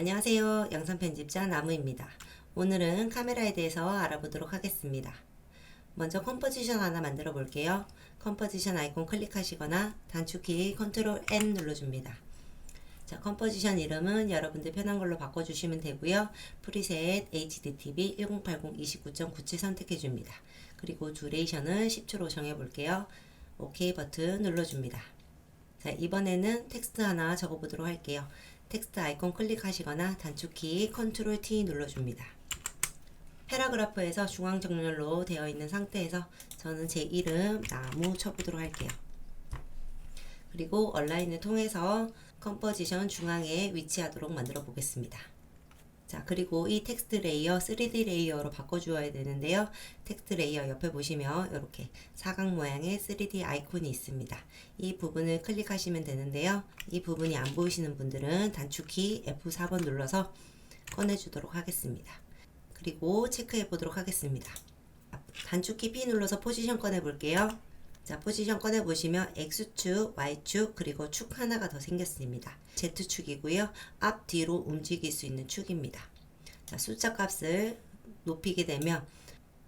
안녕하세요. 영상 편집자 나무입니다. 오늘은 카메라에 대해서 알아보도록 하겠습니다. 먼저 컴포지션 하나 만들어 볼게요. 컴포지션 아이콘 클릭하시거나 단축키 컨트롤 N 눌러줍니다. 자, 컴포지션 이름은 여러분들 편한 걸로 바꿔주시면 되고요. 프리셋 HDTV 1080-29.97 선택해 줍니다. 그리고 두레이션은 10초로 정해 볼게요. OK 버튼 눌러줍니다. 자, 이번에는 텍스트 하나 적어보도록 할게요. 텍스트 아이콘 클릭하시거나 단축키 컨트롤 T 눌러줍니다. 패러그래프에서 중앙 정렬로 되어 있는 상태에서 저는 제 이름 나무 쳐보도록 할게요. 그리고 온라인을 통해서 컴포지션 중앙에 위치하도록 만들어 보겠습니다. 자, 그리고 이 텍스트 레이어 3D 레이어로 바꿔주어야 되는데요. 텍스트 레이어 옆에 보시면 이렇게 사각 모양의 3D 아이콘이 있습니다. 이 부분을 클릭하시면 되는데요. 이 부분이 안 보이시는 분들은 단축키 F4번 눌러서 꺼내주도록 하겠습니다. 그리고 체크해 보도록 하겠습니다. 단축키 P 눌러서 포지션 꺼내 볼게요. 자, 포지션 꺼내 보시면 X축, Y축, 그리고 축 하나가 더 생겼습니다. Z축이고요. 앞, 뒤로 움직일 수 있는 축입니다. 자, 숫자 값을 높이게 되면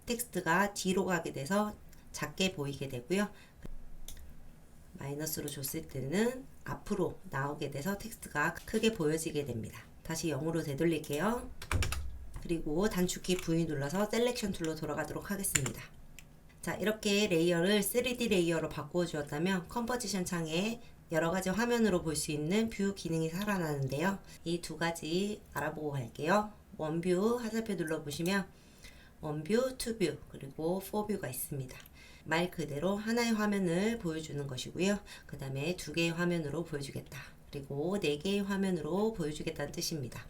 텍스트가 뒤로 가게 돼서 작게 보이게 되고요. 마이너스로 줬을 때는 앞으로 나오게 돼서 텍스트가 크게 보여지게 됩니다. 다시 0으로 되돌릴게요. 그리고 단축키 V 눌러서 셀렉션 툴로 돌아가도록 하겠습니다. 자, 이렇게 레이어를 3D 레이어로 바꾸어 주었다면 컴포지션 창에 여러 가지 화면으로 볼 수 있는 뷰 기능이 살아나는데요. 이 두 가지 알아보고 갈게요. 원뷰 화살표 눌러보시면 원뷰, 투뷰, 그리고 포뷰가 있습니다. 말 그대로 하나의 화면을 보여주는 것이고요. 그 다음에 두 개의 화면으로 보여주겠다. 그리고 네 개의 화면으로 보여주겠다는 뜻입니다.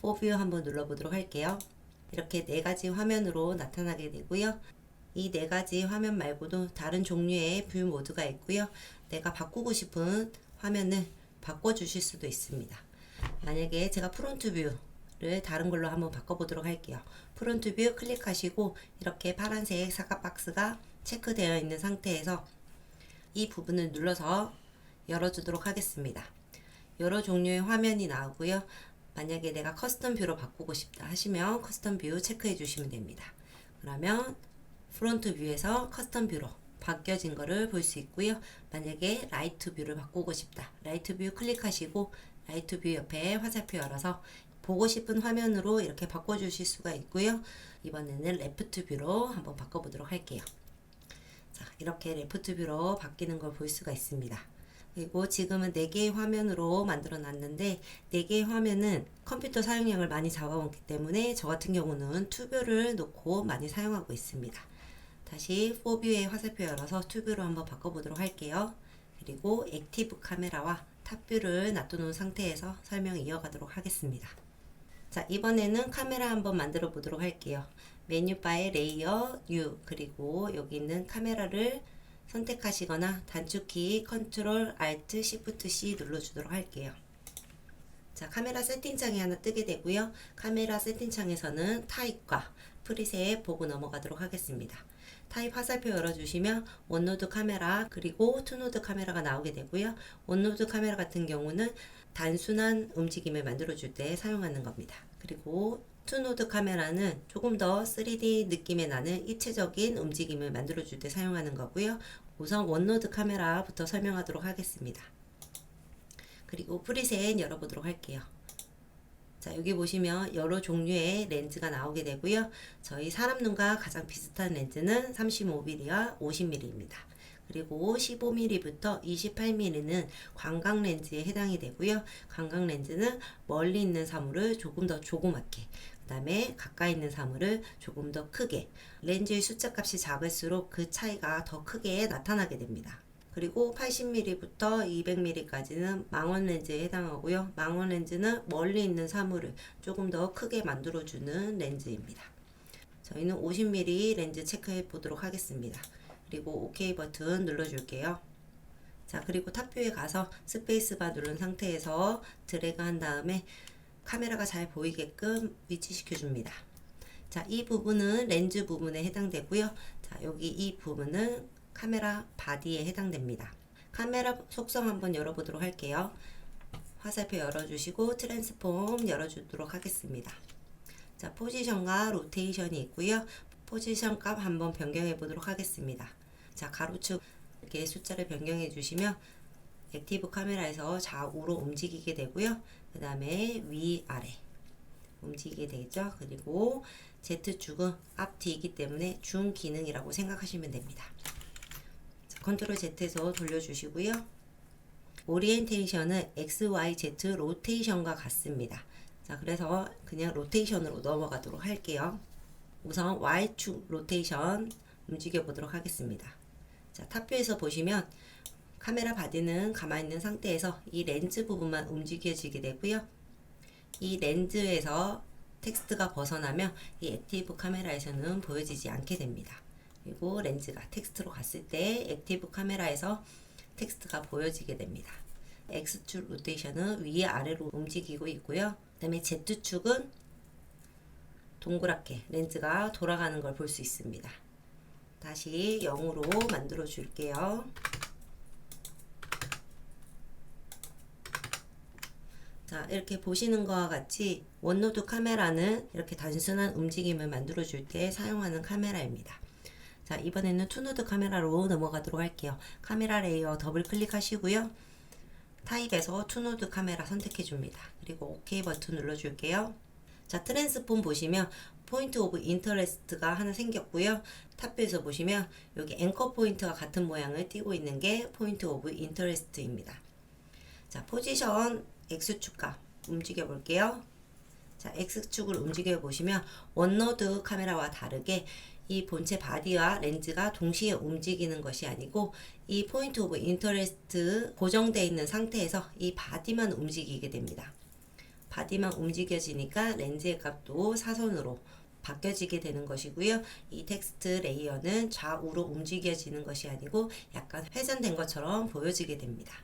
포뷰 한번 눌러보도록 할게요. 이렇게 네 가지 화면으로 나타나게 되고요. 이 네 가지 화면 말고도 다른 종류의 뷰 모드가 있고요. 내가 바꾸고 싶은 화면을 바꿔주실 수도 있습니다. 만약에 제가 프론트 뷰를 다른 걸로 한번 바꿔보도록 할게요. 프론트 뷰 클릭하시고 이렇게 파란색 사각 박스가 체크되어 있는 상태에서 이 부분을 눌러서 열어주도록 하겠습니다. 여러 종류의 화면이 나오고요. 만약에 내가 커스텀 뷰로 바꾸고 싶다 하시면 커스텀 뷰 체크해 주시면 됩니다. 그러면 프론트 뷰에서 커스텀 뷰로 바뀌어진 거를 볼 수 있고요. 만약에 라이트 뷰를 바꾸고 싶다. 라이트 뷰 클릭하시고 라이트 뷰 옆에 화살표 열어서 보고 싶은 화면으로 이렇게 바꿔주실 수가 있고요. 이번에는 레프트 뷰로 한번 바꿔보도록 할게요. 자, 이렇게 레프트 뷰로 바뀌는 걸 볼 수가 있습니다. 그리고 지금은 4개의 화면으로 만들어 놨는데 4개의 화면은 컴퓨터 사용량을 많이 잡아먹기 때문에 저 같은 경우는 투뷰를 놓고 많이 사용하고 있습니다. 다시 4뷰의 화살표 열어서 투뷰로 한번 바꿔보도록 할게요. 그리고 액티브 카메라와 탑뷰를 놔둬놓은 상태에서 설명 이어가도록 하겠습니다. 자, 이번에는 카메라 한번 만들어 보도록 할게요. 메뉴바의 레이어, 뉴, 그리고 여기 있는 카메라를 선택하시거나 단축키 컨트롤 알트 시프트 C 눌러주도록 할게요. 자, 카메라 세팅창이 하나 뜨게 되고요. 카메라 세팅창에서는 타입과 프리셋 보고 넘어가도록 하겠습니다. 타입 화살표 열어주시면 원노드 카메라 그리고 투노드 카메라가 나오게 되고요. 원노드 카메라 같은 경우는 단순한 움직임을 만들어줄 때 사용하는 겁니다. 그리고 투노드 카메라는 조금 더 3D 느낌의 나는 입체적인 움직임을 만들어줄 때 사용하는 거고요. 우선 원노드 카메라부터 설명하도록 하겠습니다. 그리고 프리셋 열어보도록 할게요. 자, 여기 보시면 여러 종류의 렌즈가 나오게 되고요. 저희 사람 눈과 가장 비슷한 렌즈는 35mm와 50mm입니다. 그리고 15mm부터 28mm는 광각 렌즈에 해당이 되고요. 광각 렌즈는 멀리 있는 사물을 조금 더 조그맣게, 그 다음에 가까이 있는 사물을 조금 더 크게, 렌즈의 숫자 값이 작을수록 그 차이가 더 크게 나타나게 됩니다. 그리고 80mm부터 200mm까지는 망원 렌즈에 해당하고요. 망원 렌즈는 멀리 있는 사물을 조금 더 크게 만들어주는 렌즈입니다. 저희는 50mm 렌즈 체크해 보도록 하겠습니다. 그리고 OK 버튼 눌러줄게요. 자, 그리고 탑뷰에 가서 스페이스바 누른 상태에서 드래그 한 다음에 카메라가 잘 보이게끔 위치시켜 줍니다. 자, 이 부분은 렌즈 부분에 해당되고요. 자, 여기 이 부분은 카메라 바디에 해당됩니다. 카메라 속성 한번 열어보도록 할게요. 화살표 열어주시고 트랜스폼 열어주도록 하겠습니다. 자, 포지션과 로테이션이 있고요. 포지션 값 한번 변경해 보도록 하겠습니다. 자, 가로축 숫자를 변경해 주시면 액티브 카메라에서 좌우로 움직이게 되고요. 그 다음에 위, 아래 움직이게 되겠죠. 그리고 Z축은 앞뒤이기 때문에 중 기능이라고 생각하시면 됩니다. 자, 컨트롤 Z에서 돌려주시고요. 오리엔테이션은 XYZ 로테이션과 같습니다. 자, 그래서 그냥 로테이션으로 넘어가도록 할게요. 우선 Y축 로테이션 움직여 보도록 하겠습니다. 자, 탑뷰에서 보시면 카메라 바디는 가만히 있는 상태에서 이 렌즈 부분만 움직여지게 되고요. 이 렌즈에서 텍스트가 벗어나면 이 액티브 카메라에서는 보여지지 않게 됩니다. 그리고 렌즈가 텍스트로 갔을 때 액티브 카메라에서 텍스트가 보여지게 됩니다. X축 로테이션은 위에 아래로 움직이고 있고요. 그 다음에 Z축은 동그랗게 렌즈가 돌아가는 걸 볼 수 있습니다. 다시 0으로 만들어 줄게요. 자, 이렇게 보시는 것과 같이 원노드 카메라는 이렇게 단순한 움직임을 만들어 줄 때 사용하는 카메라입니다. 자, 이번에는 투노드 카메라로 넘어가도록 할게요. 카메라 레이어 더블 클릭하시고요. 타입에서 투노드 카메라 선택해 줍니다. 그리고 OK 버튼 눌러 줄게요. 자, 트랜스폼 보시면 포인트 오브 인터레스트가 하나 생겼고요. 탑뷰에서 보시면 여기 앵커 포인트와 같은 모양을 띄고 있는 게 포인트 오브 인터레스트입니다. 자, 포지션 X축과 움직여 볼게요. 자, X축을 움직여 보시면 원노드 카메라와 다르게 이 본체 바디와 렌즈가 동시에 움직이는 것이 아니고 이 포인트 오브 인터레스트 고정되어 있는 상태에서 이 바디만 움직이게 됩니다. 바디만 움직여지니까 렌즈의 값도 사선으로 바뀌어지게 되는 것이고요. 이 텍스트 레이어는 좌우로 움직여지는 것이 아니고 약간 회전된 것처럼 보여지게 됩니다.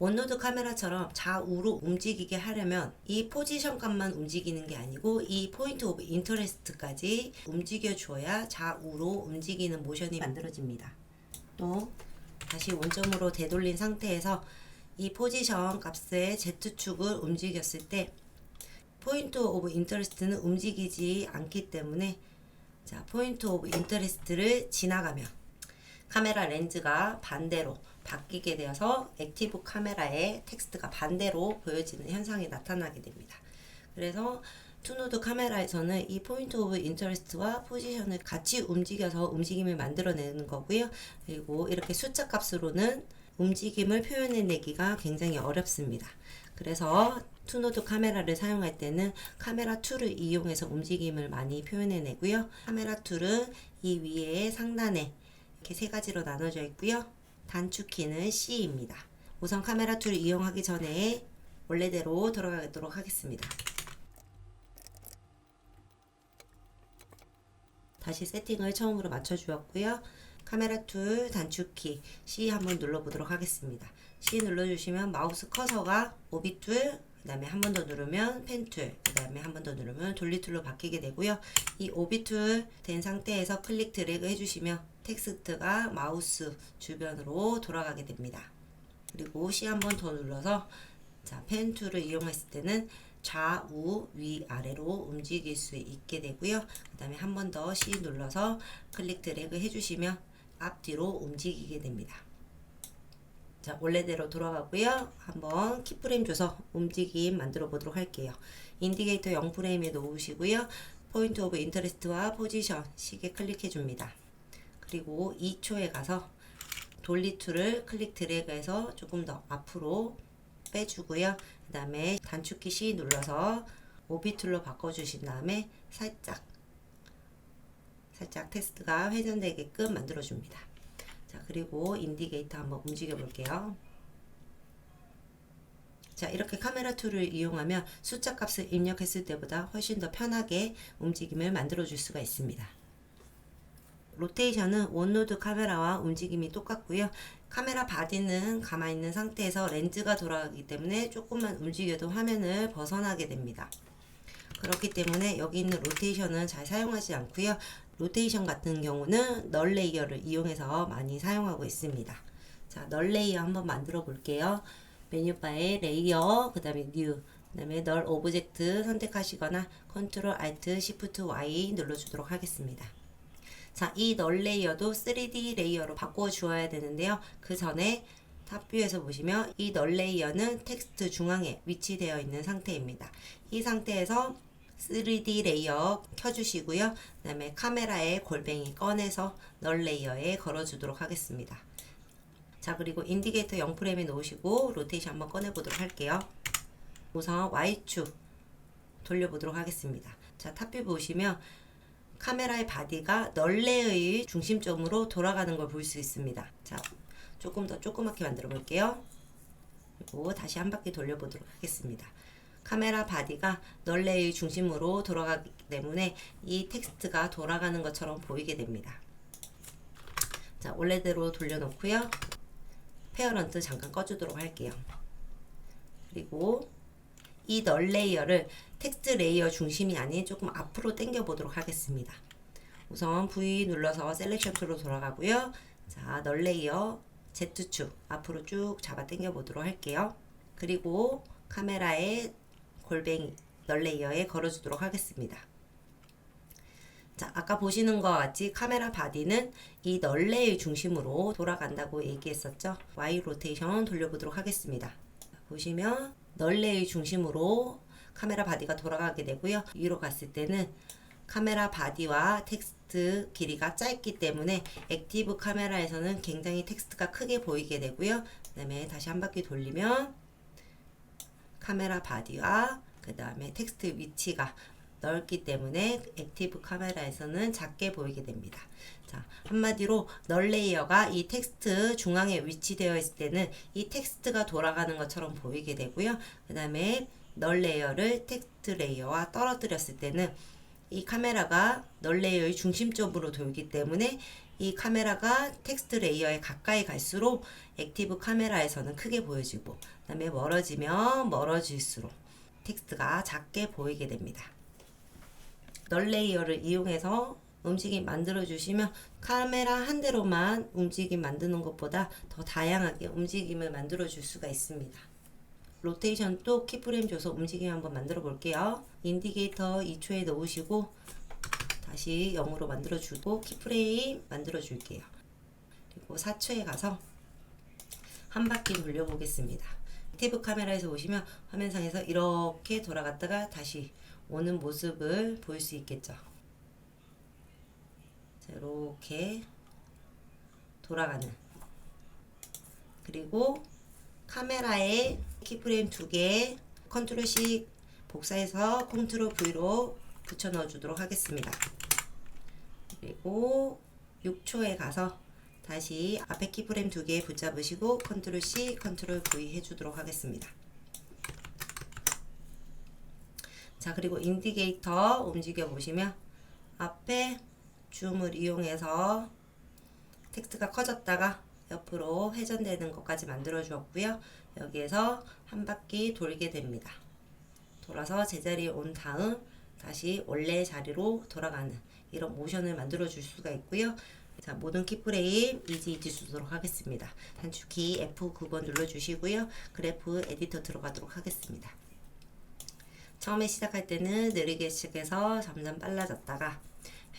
원노드 카메라처럼 좌우로 움직이게 하려면 이 포지션 값만 움직이는 게 아니고 이 포인트 오브 인터레스트까지 움직여 줘야 좌우로 움직이는 모션이 만들어집니다. 또 다시 원점으로 되돌린 상태에서 이 포지션 값의 Z축을 움직였을 때 포인트 오브 인터레스트는 움직이지 않기 때문에 자 포인트 오브 인터레스트를 지나가면 카메라 렌즈가 반대로 바뀌게 되어서 액티브 카메라의 텍스트가 반대로 보여지는 현상이 나타나게 됩니다. 그래서 투노드 카메라에서는 이 포인트 오브 인터레스트와 포지션을 같이 움직여서 움직임을 만들어내는 거고요. 그리고 이렇게 숫자 값으로는 움직임을 표현해내기가 굉장히 어렵습니다. 그래서 투노드 카메라를 사용할 때는 카메라 툴을 이용해서 움직임을 많이 표현해내고요. 카메라 툴은 이 위에 상단에 이렇게 세 가지로 나눠져 있고요. 단축키는 C입니다. 우선 카메라 툴 이용하기 전에 원래대로 들어가도록 하겠습니다. 다시 세팅을 처음으로 맞춰 주었고요. 카메라 툴 단축키 C 한번 눌러보도록 하겠습니다. C 눌러주시면 마우스 커서가 오비 툴, 그 다음에 한 번 더 누르면 펜 툴, 그 다음에 한 번 더 누르면 돌리 툴로 바뀌게 되고요. 이 오비 툴 된 상태에서 클릭 드래그 해주시면 텍스트가 마우스 주변으로 돌아가게 됩니다. 그리고 C 한 번 더 눌러서 자, 펜 툴을 이용했을 때는 좌우 위 아래로 움직일 수 있게 되고요. 그 다음에 한 번 더 C 눌러서 클릭 드래그 해주시면 앞뒤로 움직이게 됩니다. 자, 원래대로 돌아가고요. 한번 키프레임 줘서 움직임 만들어 보도록 할게요. 인디게이터 0프레임에 놓으시고요. 포인트 오브 인터레스트와 포지션 시계 클릭해 줍니다. 그리고 2초에 가서 돌리 툴을 클릭 드래그해서 조금 더 앞으로 빼주고요. 그 다음에 단축키 C 눌러서 오비 툴로 바꿔주신 다음에 살짝 살짝 테스트가 회전되게끔 만들어줍니다. 자, 그리고 인디게이터 한번 움직여 볼게요. 자, 이렇게 카메라 툴을 이용하면 숫자 값을 입력했을 때보다 훨씬 더 편하게 움직임을 만들어 줄 수가 있습니다. 로테이션은 원노드 카메라와 움직임이 똑같고요. 카메라 바디는 가만히 있는 상태에서 렌즈가 돌아가기 때문에 조금만 움직여도 화면을 벗어나게 됩니다. 그렇기 때문에 여기 있는 로테이션은 잘 사용하지 않고요. 로테이션 같은 경우는 널 레이어를 이용해서 많이 사용하고 있습니다. 자, 널 레이어 한번 만들어 볼게요. 메뉴바에 레이어, 그 다음에 뉴, 그 다음에 널 오브젝트 선택하시거나 컨트롤 알트 시프트 Y 눌러주도록 하겠습니다. 자, 이 널 레이어도 3D 레이어로 바꿔 주어야 되는데요. 그 전에 탑뷰에서 보시면 이 널 레이어는 텍스트 중앙에 위치되어 있는 상태입니다. 이 상태에서 3D 레이어 켜주시고요. 그 다음에 카메라의 골뱅이 꺼내서 널 레이어에 걸어주도록 하겠습니다. 자 그리고 인디게이터 0프레임에 놓으시고 로테이션 한번 꺼내보도록 할게요. 우선 Y축 돌려보도록 하겠습니다. 자 탑뷰 보시면 카메라의 바디가 널레의 중심점으로 돌아가는 걸 볼 수 있습니다. 자 조금 더 조그맣게 만들어 볼게요. 그리고 다시 한 바퀴 돌려보도록 하겠습니다. 카메라 바디가 널레의 중심으로 돌아가기 때문에 이 텍스트가 돌아가는 것처럼 보이게 됩니다. 자, 원래대로 돌려놓고요. 페어런트 잠깐 꺼주도록 할게요. 그리고 이 널 레이어를 텍스트 레이어 중심이 아닌 조금 앞으로 당겨 보도록 하겠습니다. 우선 V 눌러서 셀렉션 툴로 돌아가고요. 자, 널 레이어 Z축 앞으로 쭉 잡아 당겨 보도록 할게요. 그리고 카메라의 골뱅이 널 레이어에 걸어주도록 하겠습니다. 자, 아까 보시는 것 같이 카메라 바디는 이 널레의 중심으로 돌아간다고 얘기했었죠. Y 로테이션 돌려보도록 하겠습니다. 보시면 널레의 중심으로 카메라 바디가 돌아가게 되고요. 위로 갔을 때는 카메라 바디와 텍스트 길이가 짧기 때문에 액티브 카메라에서는 굉장히 텍스트가 크게 보이게 되고요. 그 다음에 다시 한 바퀴 돌리면 카메라 바디와 그 다음에 텍스트 위치가 넓기 때문에 액티브 카메라에서는 작게 보이게 됩니다. 자, 한마디로 널 레이어가 이 텍스트 중앙에 위치되어 있을 때는 이 텍스트가 돌아가는 것처럼 보이게 되고요. 그 다음에 널 레이어를 텍스트 레이어와 떨어뜨렸을 때는 이 카메라가 널 레이어의 중심점으로 돌기 때문에 이 카메라가 텍스트 레이어에 가까이 갈수록 액티브 카메라에서는 크게 보여지고 그 다음에 멀어지면 멀어질수록 텍스트가 작게 보이게 됩니다. 널 레이어를 이용해서 움직임 만들어 주시면 카메라 한 대로만 움직임 만드는 것보다 더 다양하게 움직임을 만들어 줄 수가 있습니다. 로테이션 또 키프레임 줘서 움직임 한번 만들어 볼게요. 인디게이터 2초에 넣으시고 다시 0으로 만들어 주고 키프레임 만들어 줄게요. 그리고 4초에 가서 한 바퀴 돌려 보겠습니다. 액티브 카메라에서 보시면 화면상에서 이렇게 돌아갔다가 다시 오는 모습을 볼 수 있겠죠. 자, 이렇게 돌아가는 그리고 카메라에 키프레임 두 개 컨트롤 C 복사해서 컨트롤 V로 붙여 넣어 주도록 하겠습니다. 그리고 6초에 가서 다시 앞에 키프레임 두 개 붙잡으시고 컨트롤 C 컨트롤 V 해주도록 하겠습니다. 자 그리고 인디게이터 움직여 보시면 앞에 줌을 이용해서 텍스트가 커졌다가 옆으로 회전되는 것까지 만들어 주었고요. 여기에서 한 바퀴 돌게 됩니다. 돌아서 제자리에 온 다음 다시 원래 자리로 돌아가는 이런 모션을 만들어 줄 수가 있고요. 자, 모든 키프레임 이지 이지 주도록 하겠습니다. 단축키 F9번 눌러 주시고요. 그래프 에디터 들어가도록 하겠습니다. 처음에 시작할 때는 느리게 시작해서 점점 빨라졌다가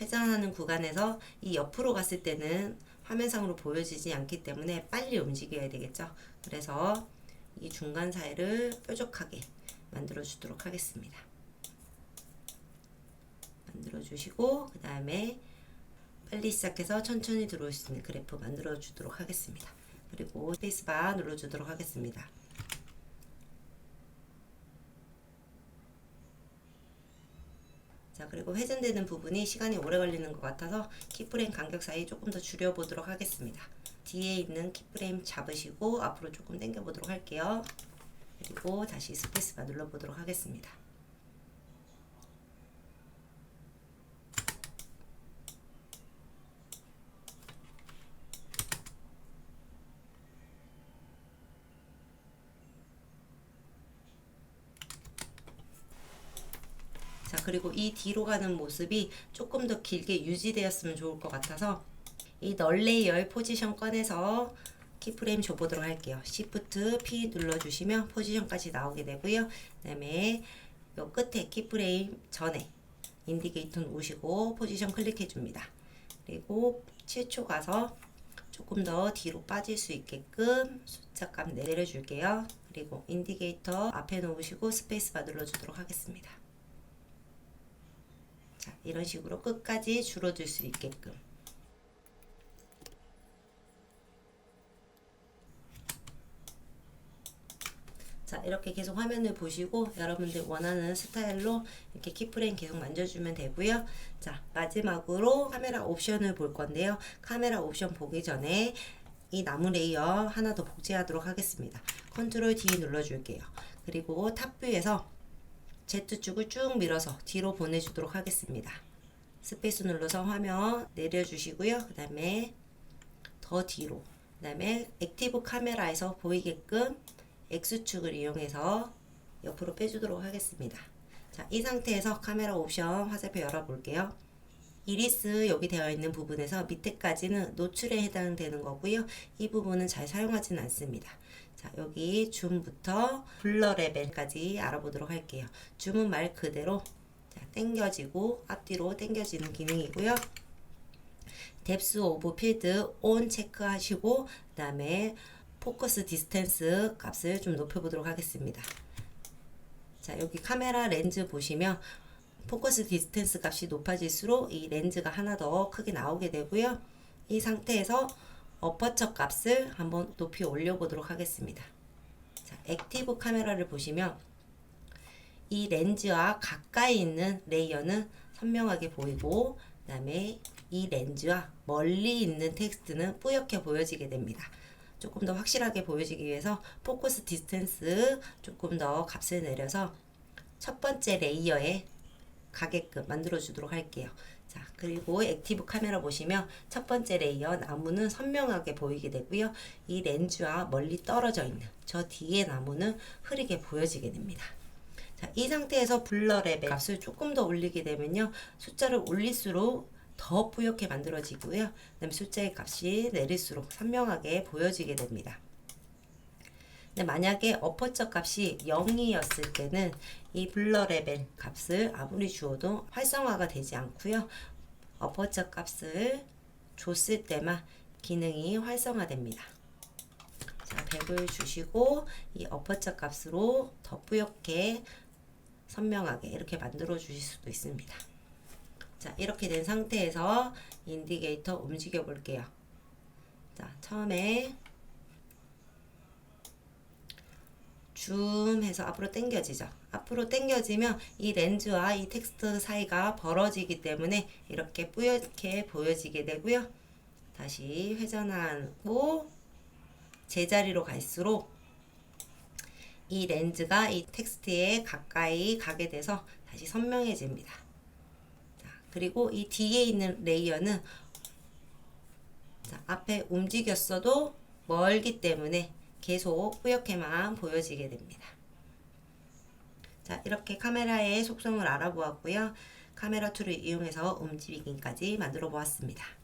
회전하는 구간에서 이 옆으로 갔을 때는 화면상으로 보여지지 않기 때문에 빨리 움직여야 되겠죠. 그래서 이 중간 사이를 뾰족하게 만들어 주도록 하겠습니다. 만들어 주시고 그 다음에 빨리 시작해서 천천히 들어올 수 있는 그래프 만들어 주도록 하겠습니다. 그리고 스페이스바 눌러 주도록 하겠습니다. 자 그리고 회전되는 부분이 시간이 오래 걸리는 것 같아서 키프레임 간격 사이 조금 더 줄여 보도록 하겠습니다 뒤에 있는 키프레임 잡으시고 앞으로 조금 당겨 보도록 할게요 그리고 다시 스페이스바 눌러 보도록 하겠습니다 자 그리고 이 뒤로 가는 모습이 조금 더 길게 유지되었으면 좋을 것 같아서 이 널레이어의 포지션 꺼내서 키프레임 줘보도록 할게요. Shift P 눌러주시면 포지션까지 나오게 되고요. 그 다음에 요 끝에 키프레임 전에 인디게이터 놓으시고 포지션 클릭해 줍니다. 그리고 7초 가서 조금 더 뒤로 빠질 수 있게끔 숫자 값 내려줄게요. 그리고 인디게이터 앞에 놓으시고 스페이스바 눌러주도록 하겠습니다. 자, 이런 식으로 끝까지 줄어들 수 있게끔. 자 이렇게 계속 화면을 보시고 여러분들 원하는 스타일로 이렇게 키프레임 계속 만져주면 되고요. 자 마지막으로 카메라 옵션을 볼 건데요. 카메라 옵션 보기 전에 이 나무 레이어 하나 더 복제하도록 하겠습니다. 컨트롤 D 눌러줄게요. 그리고 탑뷰에서 Z축을 쭉 밀어서 뒤로 보내주도록 하겠습니다 스페이스 눌러서 화면 내려주시고요 그 다음에 더 뒤로 그 다음에 액티브 카메라에서 보이게끔 X축을 이용해서 옆으로 빼주도록 하겠습니다. 자, 이 상태에서 카메라 옵션 화살표 열어볼게요. 이리스 여기 되어 있는 부분에서 밑에까지는 노출에 해당되는 거고요. 이 부분은 잘 사용하지는 않습니다. 자, 여기 줌부터 블러 레벨까지 알아보도록 할게요. 줌은 말 그대로 자, 당겨지고 앞뒤로 당겨지는 기능이고요. 뎁스 오브 필드 온 체크하시고 그 다음에 포커스 디스텐스 값을 좀 높여보도록 하겠습니다. 자, 여기 카메라 렌즈 보시면 포커스 디스텐스 값이 높아질수록 이 렌즈가 하나 더 크게 나오게 되고요. 이 상태에서 어퍼처 값을 한번 높이 올려보도록 하겠습니다. 자, 액티브 카메라를 보시면 이 렌즈와 가까이 있는 레이어는 선명하게 보이고 그 다음에 이 렌즈와 멀리 있는 텍스트는 뿌옇게 보여지게 됩니다. 조금 더 확실하게 보여지기 위해서 포커스 디스텐스 조금 더 값을 내려서 첫 번째 레이어에 가게끔 만들어 주도록 할게요. 자, 그리고 액티브 카메라 보시면 첫 번째 레이어 나무는 선명하게 보이게 되고요. 이 렌즈와 멀리 떨어져 있는 저 뒤에 나무는 흐리게 보여지게 됩니다. 자, 이 상태에서 블러 레벨 값을 조금 더 올리게 되면요. 숫자를 올릴수록 더 뿌옇게 만들어지고요. 그다음에 숫자의 값이 내릴수록 선명하게 보여지게 됩니다. 근데 만약에 어퍼처 값이 0이었을 때는 이 블러 레벨 값을 아무리 주어도 활성화가 되지 않고요. 어퍼처 값을 줬을 때만 기능이 활성화됩니다. 자, 100을 주시고 이 어퍼처 값으로 더 뿌옇게 선명하게 이렇게 만들어 주실 수도 있습니다. 자, 이렇게 된 상태에서 인디게이터 움직여 볼게요. 자, 처음에 줌 해서 앞으로 당겨지죠. 앞으로 당겨지면 이 렌즈와 이 텍스트 사이가 벌어지기 때문에 이렇게 뿌옇게 보여지게 되고요. 다시 회전하고 제자리로 갈수록 이 렌즈가 이 텍스트에 가까이 가게 돼서 다시 선명해집니다. 그리고 이 뒤에 있는 레이어는 자, 앞에 움직였어도 멀기 때문에 계속 뿌옇게만 보여지게 됩니다. 자, 이렇게 카메라의 속성을 알아보았고요. 카메라 툴을 이용해서 움직임까지 만들어 보았습니다.